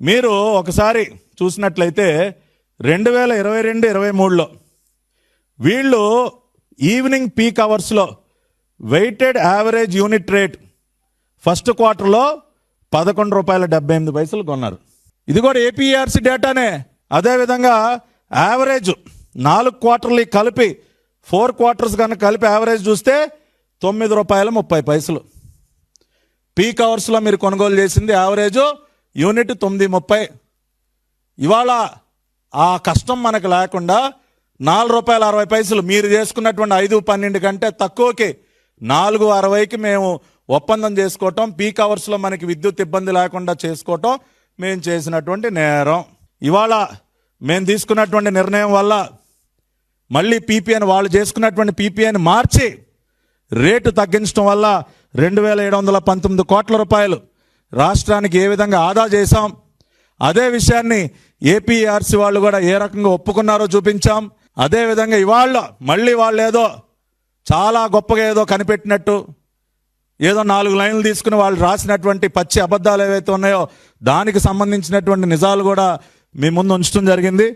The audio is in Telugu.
మీరు ఒకసారి చూసినట్లయితే రెండు వేల ఇరవై రెండు ఇరవై మూడులో వీళ్ళు ఈవినింగ్ పీక్ అవర్స్లో weighted average unit rate first క్వార్టర్లో పదకొండు రూపాయల డెబ్బై ఎనిమిది పైసలు కొన్నారు. ఇది కూడా ఏపీఆర్సీ డేటానే. అదేవిధంగా యావరేజ్ నాలుగు క్వార్టర్లు కలిపి ఫోర్ క్వార్టర్స్ కనుక కలిపి యావరేజ్ చూస్తే తొమ్మిది రూపాయల ముప్పై పైసలు. పీక్ అవర్స్లో మీరు కొనుగోలు చేసింది యావరేజ్ యూనిట్ తొమ్మిది ముప్పై. ఇవాళ ఆ కష్టం మనకు లేకుండా నాలుగు రూపాయల అరవై పైసలు మీరు చేసుకున్నటువంటి ఐదు పన్నెండు కంటే తక్కువకి నాలుగు అరవైకి మేము ఒప్పందం చేసుకోవటం పీక్ అవర్స్లో మనకి విద్యుత్ ఇబ్బంది లేకుండా చేసుకోవటం మేము చేసినటువంటి నేరం. ఇవాళ మేము తీసుకున్నటువంటి నిర్ణయం వల్ల మళ్ళీ పీపీఎన్ వాళ్ళు చేసుకున్నటువంటి పీపీఎన్ మార్చి రేటు తగ్గించడం వల్ల రెండు వేల ఏడు వందల పంతొమ్మిది కోట్ల రూపాయలు రాష్ట్రానికి ఏ విధంగా ఆదా చేశాం అదే విషయాన్ని ఏపీఆర్సీ వాళ్ళు కూడా ఏ రకంగా ఒప్పుకున్నారో చూపించాం. అదేవిధంగా ఇవాళ మళ్ళీ వాళ్ళు ఏదో చాలా గొప్పగా ఏదో కనిపెట్టినట్టు ఏదో నాలుగు లైన్లు తీసుకుని వాళ్ళు రాసినటువంటి పచ్చి అబద్ధాలు ఏవైతే ఉన్నాయో దానికి సంబంధించినటువంటి నిజాలు కూడా మీ ముందు ఉంచడం జరిగింది.